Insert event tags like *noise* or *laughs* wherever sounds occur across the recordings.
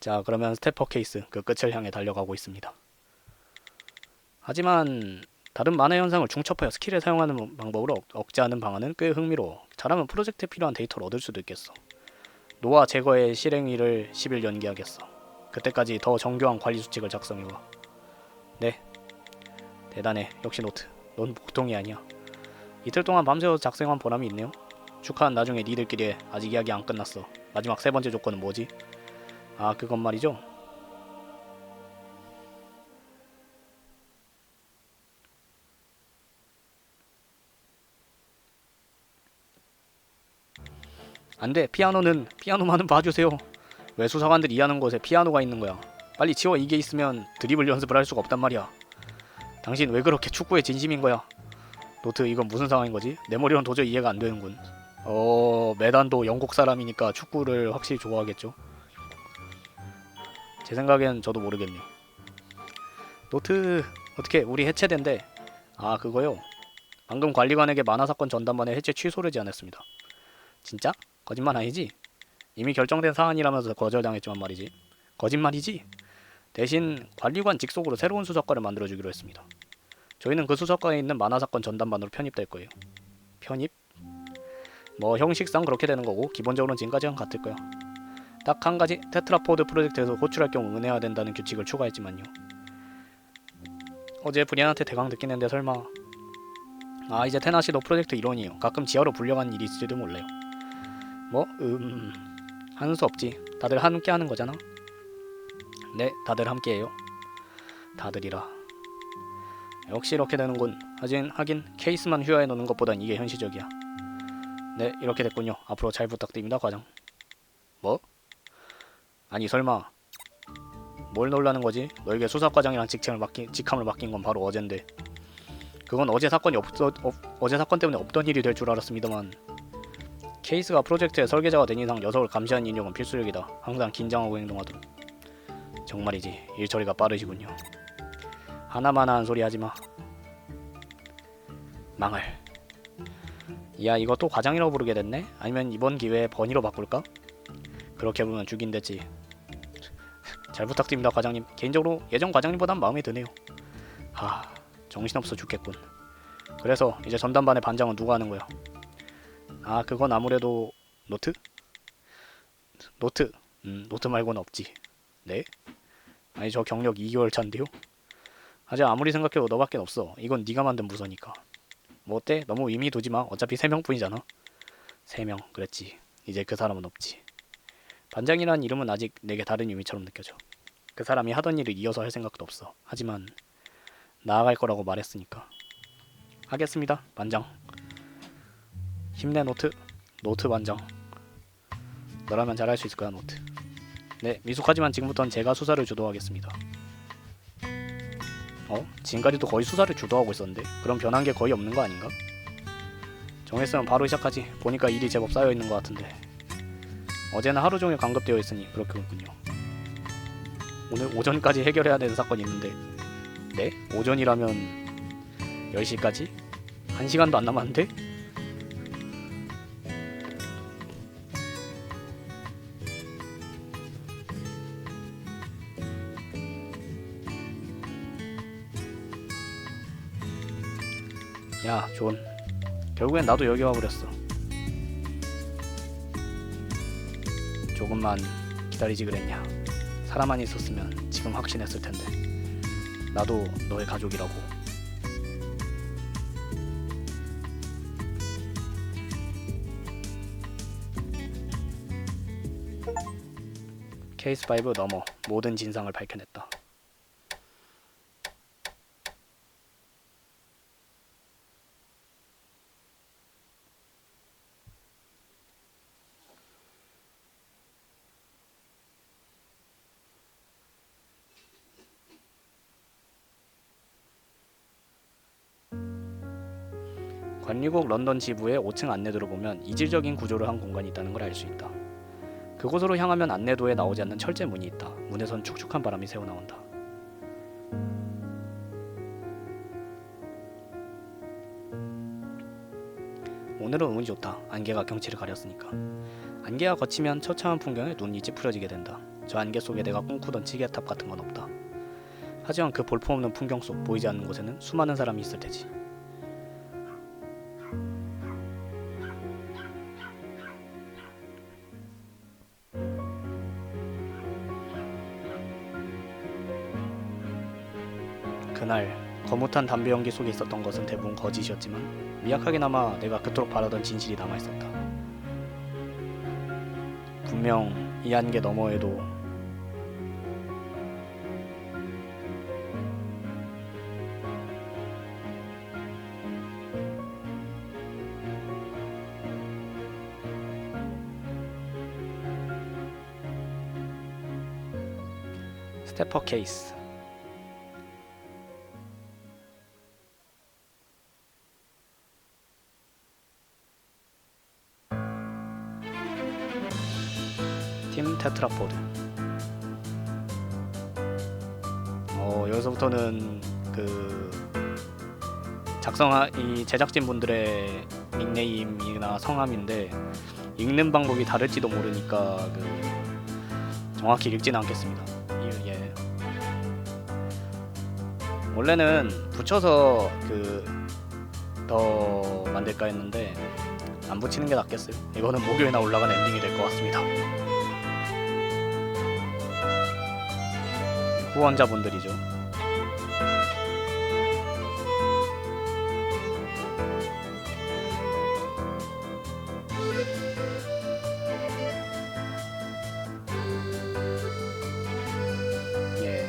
자 그러면 스태퍼 케이스 그 끝을 향해 달려가고 있습니다. 하지만 다른 만화 현상을 중첩하여 스킬을 사용하는 방법으로 억- 억제하는 방안은 꽤 흥미로워. 잘하면 프로젝트에 필요한 데이터를 얻을 수도 있겠어. 노화 제거의 실행일을 10일 연기하겠어. 그때까지 더 정교한 관리 수칙을 작성해와. 네. 대단해. 역시 노트. 넌 보통이 아니야. 이틀 동안 밤새워 작성한 보람이 있네요. 축하한 나중에 니들끼리 해. 아직 이야기 안 끝났어. 마지막 세 번째 조건은 뭐지? 아 그건 말이죠. 안돼 피아노는 피아노만은 봐주세요. 왜 수사관들이 이해하는 곳에 피아노가 있는 거야? 빨리 치워 이게 있으면 드리블 연습을 할 수가 없단 말이야. 당신 왜 그렇게 축구에 진심인 거야? 노트 이건 무슨 상황인 거지? 내 머리로는 도저히 이해가 안 되는군. 어 메단도 영국 사람이니까 축구를 확실히 좋아하겠죠. 제 생각엔 저도 모르겠네요. 노트 어떻게 우리 해체된대? 아 그거요. 방금 관리관에게 만화 사건 전담반에 해체 취소되지 않았습니다. 진짜? 거짓말 아니지? 이미 결정된 사안이라면서 거절당했지만 말이지. 거짓말이지? 대신 관리관 직속으로 새로운 수석과를 만들어주기로 했습니다. 저희는 그 수석과에 있는 만화 사건 전담반으로 편입될 거예요. 편입? 뭐 형식상 그렇게 되는 거고 기본적으로는 지금까지랑 같을 거야. 딱 한 가지 테트라포드 프로젝트에서 호출할 경우 은혜해야 된다는 규칙을 추가했지만요. 어제 브리안한테 대강 듣긴 했는데 설마 아 이제 테나시도 프로젝트 일원이에요. 가끔 지하로 불려가는 일이 있을지도 몰라요. 뭐? 음... 하는 수 없지. 다들 함께 하는 거잖아. 네, 다들 함께해요. 다들이라. 역시 이렇게 되는군. 하긴 하긴 케이스만 휴화해 놓는 것보단 이게 현실적이야. 네, 이렇게 됐군요. 앞으로 잘 부탁드립니다, 과장. 뭐? 아니 설마 뭘 놀라는 거지? 너에게 수사과장이랑 직책을 맡긴 직함을 맡긴 건 바로 어젠데. 그건 어제 사건이 없어 어, 어제 사건 때문에 없던 일이 될 줄 알았습니다만 케이스가 프로젝트의 설계자가 된 이상 녀석을 감시하는 인력은 필수적이다. 항상 긴장하고 행동하도록. 정말이지 일 처리가 빠르시군요. 하나만 한 소리 하지 마. 망할. 야 이거 또 과장이라고 부르게 됐네? 아니면 이번 기회에 번이로 바꿀까? 그렇게 보면 죽인댔지. 잘 부탁드립니다 과장님. 개인적으로 예전 과장님보단 마음에 드네요. 하 정신없어 죽겠군. 그래서 이제 전담반의 반장은 누가 하는 거야? 아 그건 아무래도 노트? 노트. 음 노트 말고는 없지. 네? 아니 저 경력 2개월 차인데요. 아직 아무리 생각해도 너밖에 없어. 이건 네가 만든 부서니까. 뭐 어때? 너무 의미 두지 마. 어차피 세 명뿐이잖아. 세 명. 그랬지. 이제 그 사람은 없지. 반장이라는 이름은 아직 내게 다른 의미처럼 느껴져. 그 사람이 하던 일을 이어서 할 생각도 없어. 하지만 나아갈 거라고 말했으니까. 하겠습니다, 반장. 힘내 노트. 노트 반장. 너라면 잘할 수 있을 거야, 노트. 네, 미숙하지만 지금부터는 제가 수사를 주도하겠습니다. 어? 지금까지도 거의 수사를 주도하고 있었는데 그럼 변한 게 거의 없는 거 아닌가? 정했으면 바로 시작하지. 보니까 일이 제법 쌓여 있는 것 같은데. 어제는 하루 종일 감급되어 있으니 그렇군요. 오늘 오전까지 해결해야 되는 사건이 있는데 네? 오전이라면 10시까지? 1시간도 안 남았는데? 야, 존. 결국엔 나도 여기 와버렸어. 조금만 기다리지 그랬냐. 사람만 있었으면 지금 확신했을 텐데. 나도 너의 가족이라고. 케이스 5 넘어 모든 진상을 밝혀냈다. 관리국 런던 지부의 5층 안내도를 보면 이질적인 구조를 한 공간이 있다는 걸 알 수 있다. 그곳으로 향하면 안내도에 나오지 않는 철제 문이 있다. 문에선 축축한 바람이 새어 나온다. 오늘은 운이 좋다. 안개가 경치를 가렸으니까. 안개가 걷히면 처참한 풍경에 눈이 찌푸려지게 된다. 저 안개 속에 내가 꿈꾸던 지게탑 같은 건 없다. 하지만 그 볼품없는 풍경 속 보이지 않는 곳에는 수많은 사람이 있을 테지. 그날 거뭇한 담배 연기 속에 있었던 것은 대부분 거짓이었지만 미약하게나마 내가 그토록 바라던 진실이 남아 있었다. 분명 이 안개 너머에도 스테퍼 케이스 테트라포드 어 여기서부터는 그 작성한 이 제작진 분들의 닉네임이나 성함인데 읽는 방법이 다를지도 모르니까 그 정확히 읽지는 않겠습니다. 이- 예. 원래는 붙여서 그 더 만들까 했는데 안 붙이는 게 낫겠어요. 이거는 목요일나 올라간 엔딩이 될 것 같습니다. 후원자분들이죠. 예.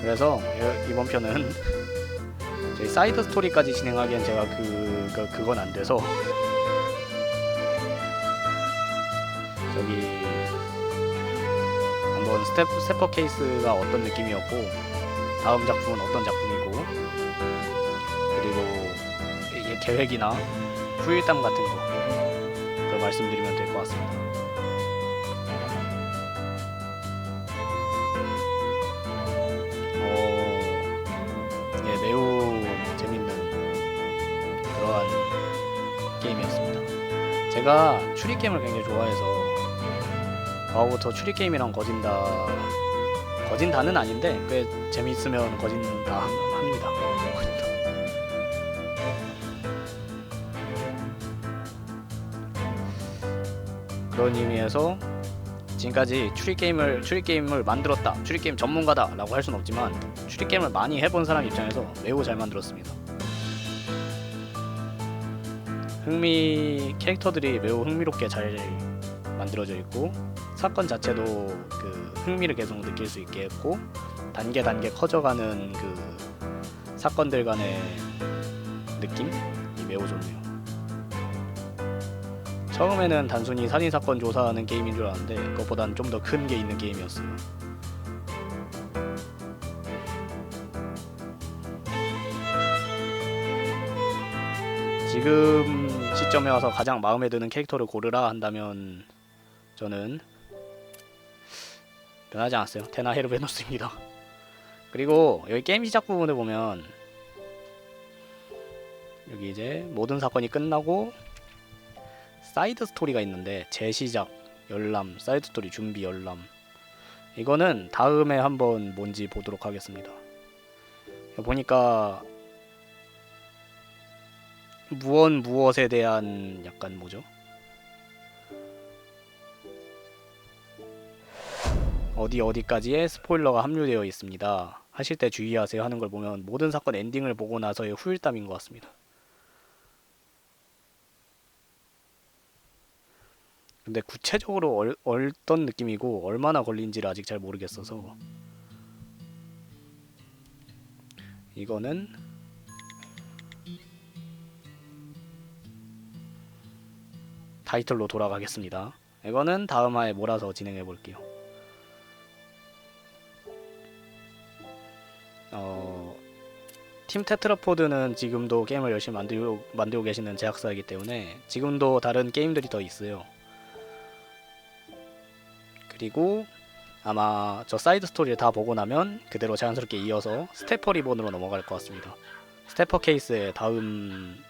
그래서 이- 이번 편은 저희 사이드 스토리까지 진행하기엔 제가 그, 그 그건 안 돼서 스텝 스태퍼 케이스가 어떤 느낌이었고 다음 작품은 어떤 작품이고 그리고 이게 계획이나 후일담 같은 거 그걸 말씀드리면 될 것 같습니다. 어, 예, 매우 재밌는 그러한 게임이었습니다. 제가 추리 게임을 굉장히 좋아해서 과거부터 추리 게임이랑 거진다 거진다는 아닌데 꽤 재밌으면 거진다 함- 합니다. 그런 의미에서 지금까지 추리 게임을 추리 게임을 만들었다, 추리 게임 전문가다라고 할 수는 없지만 추리 게임을 많이 해본 사람 입장에서 매우 잘 만들었습니다. 흥미 캐릭터들이 매우 흥미롭게 잘 만들어져 있고 사건 자체도 그 흥미를 계속 느낄 수 있게 했고 단계 단계 커져가는 그 사건들 간의 느낌이 매우 좋네요. 처음에는 단순히 살인 사건 조사하는 게임인 줄 알았는데 그것보다는 좀더 큰 게 있는 게임이었어요. 지금 시점에 와서 가장 마음에 드는 캐릭터를 고르라 한다면 저는 변하지 않았어요. 테나 헤르베노스입니다. 그리고 여기 게임 시작 부분을 보면 여기 이제 모든 사건이 끝나고 사이드 스토리가 있는데 재시작 열람 사이드 스토리 준비 열람 이거는 다음에 한번 뭔지 보도록 하겠습니다. 보니까 무언 무엇에 대한 약간 뭐죠? 어디 어디까지의 스포일러가 함유되어 있습니다. 하실 때 주의하세요 하는 걸 보면 모든 사건 엔딩을 보고 나서의 후일담인 것 같습니다. 근데 구체적으로 얼, 어떤 느낌이고 얼마나 걸린지를 아직 잘 모르겠어서 이거는 타이틀로 돌아가겠습니다. 이거는 다음 화에 몰아서 진행해 볼게요. 어, 팀 테트라포드는 지금도 게임을 열심히 만들고, 만들고 계시는 제작사이기 때문에 지금도 다른 게임들이 더 있어요. 그리고 아마 저 사이드 스토리를 다 보고 나면 그대로 자연스럽게 이어서 스태퍼 리본으로 넘어갈 것 같습니다. 스태퍼 케이스의 다음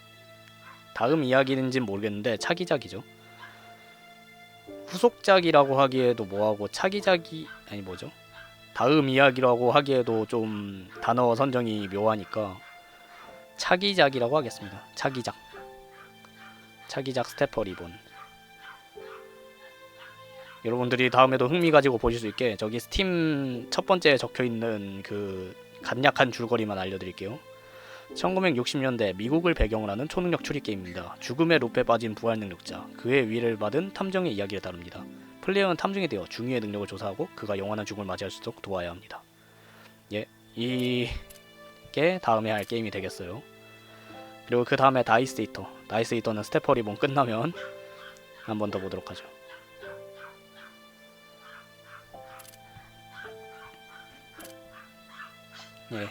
다음 이야기인지는 모르겠는데 차기작이죠. 후속작이라고 하기에도 뭐하고 차기작이 아니 뭐죠? 다음 이야기라고 하기에도 좀 단어 선정이 묘하니까 차기작이라고 하겠습니다. 차기작. 차기작 스태퍼 리본. 여러분들이 다음에도 흥미 가지고 보실 수 있게 저기 스팀 첫 번째에 적혀 있는 그 간략한 줄거리만 알려드릴게요. 1960년대 미국을 배경으로 하는 초능력 추리 게임입니다. 죽음의 룹에 빠진 부활 능력자, 그의 위를 받은 탐정의 이야기를 다룹니다. 플레이어는 탐정이 되어 중위의 능력을 조사하고 그가 영원한 죽음을 맞이할 수 있도록 도와야 합니다. 예, 이게 다음에 할 게임이 되겠어요. 그리고 그 다음에 다이스 이터, 다이스 이터는 스테퍼 리본 끝나면 한 번 더 보도록 하죠. 예.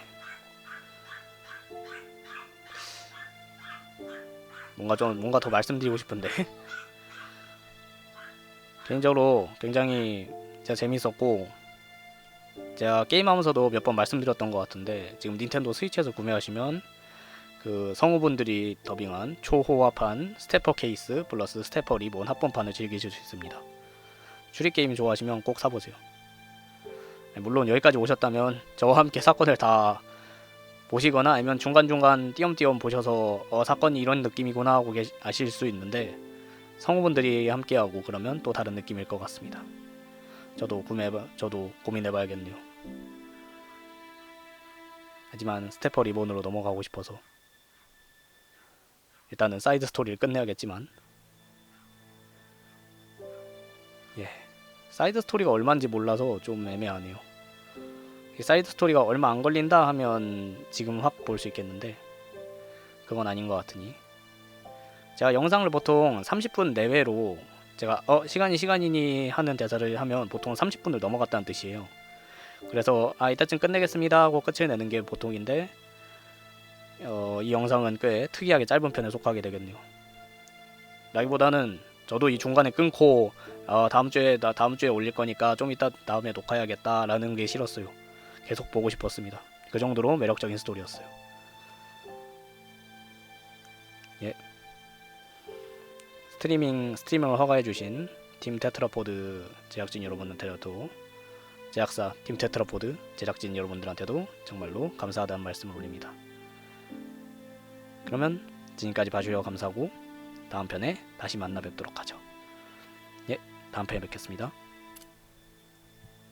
뭔가 좀 뭔가 더 말씀드리고 싶은데 *laughs* 개인적으로 굉장히 진짜 재밌었고 제가 게임하면서도 몇 번 말씀드렸던 것 같은데 지금 닌텐도 스위치에서 구매하시면 그 성우분들이 더빙한 초호화판 스태퍼 케이스 플러스 스태퍼 리본 합본판을 즐기실 수 있습니다. 추리 게임 좋아하시면 꼭 사보세요. 네, 물론 여기까지 오셨다면 저와 함께 사건을 다 보시거나 아니면 중간중간 띄엄띄엄 보셔서 어, 사건이 이런 느낌이구나 하고 계시, 아실 수 있는데 성우분들이 함께하고 그러면 또 다른 느낌일 것 같습니다. 저도 구매해봐, 저도 고민해봐야겠네요. 하지만 스태퍼 리본으로 넘어가고 싶어서 일단은 사이드 스토리를 끝내야겠지만 예 사이드 스토리가 얼마인지 몰라서 좀 애매하네요. 이 사이드 스토리가 얼마 안 걸린다 하면 지금 확 볼 수 있겠는데 그건 아닌 것 같으니 제가 영상을 보통 30분 내외로 제가 어 시간이 시간이니 하는 대사를 하면 보통 30분을 넘어갔다는 뜻이에요. 그래서 아 이따쯤 끝내겠습니다 하고 끝을 내는 게 보통인데 어, 이 영상은 꽤 특이하게 짧은 편에 속하게 되겠네요. 라기보다는 저도 이 중간에 끊고 어, 다음 주에 나 다음 주에 올릴 거니까 좀 이따 다음에 녹화해야겠다라는 게 싫었어요. 계속 보고 싶었습니다. 그 정도로 매력적인 스토리였어요. 예. 스트리밍 스트리밍을 허가해 주신 팀 테트라포드 제작진 여러분들한테도 제작사 팀 테트라포드 제작진 여러분들한테도 정말로 감사하다는 말씀을 올립니다. 그러면 지금까지 봐주셔서 감사하고 다음 편에 다시 만나 뵙도록 하죠. 예, 다음 편에 뵙겠습니다.